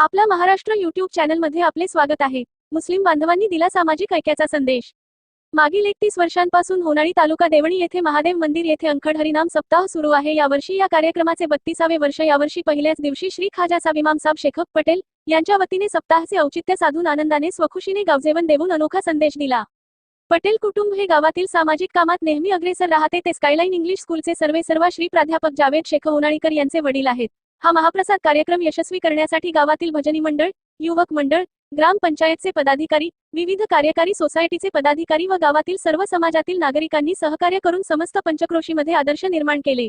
आपला महाराष्ट्र युट्यूब चॅनलमध्ये आपले स्वागत आहे. मुस्लिम बांधवांनी दिला सामाजिक ऐक्याचा संदेश. मागील एकतीस वर्षांपासून होणारी तालुका देवणी येथे महादेव मंदिर येथे अंखड हरिनाम सप्ताह सुरू आहे. यावर्षी या कार्यक्रमाचे बत्तीसावे वर्ष यावर्षी पहिल्याच दिवशी श्री खाजा साब शेखप पटेल यांच्या वतीने सप्ताहाचे औचित्य साधून आनंदाने स्वखुशीने गावजेवन देऊन अनोखा संदेश दिला. पटेल कुटुंब हे गावातील सामाजिक कामात नेहमी अग्रेसर राहते. ते स्कायलाईन इंग्लिश स्कूलचे सर्वे सर्वा श्री प्राध्यापक जावेद शेख होनाळीकर यांचे वडील आहेत. हा महाप्रसाद कार्यक्रम यशस्वी करण्यासाठी गावातील भजनी मंडळ युवक मंडळ ग्रामपंचायतचे पदाधिकारी विविध कार्यकारी सोसायटीचे पदाधिकारी व गावातील सर्व समाजातील नागरिकांनी सहकार्य करून समस्त पंचक्रोशीमध्ये आदर्श निर्माण केले.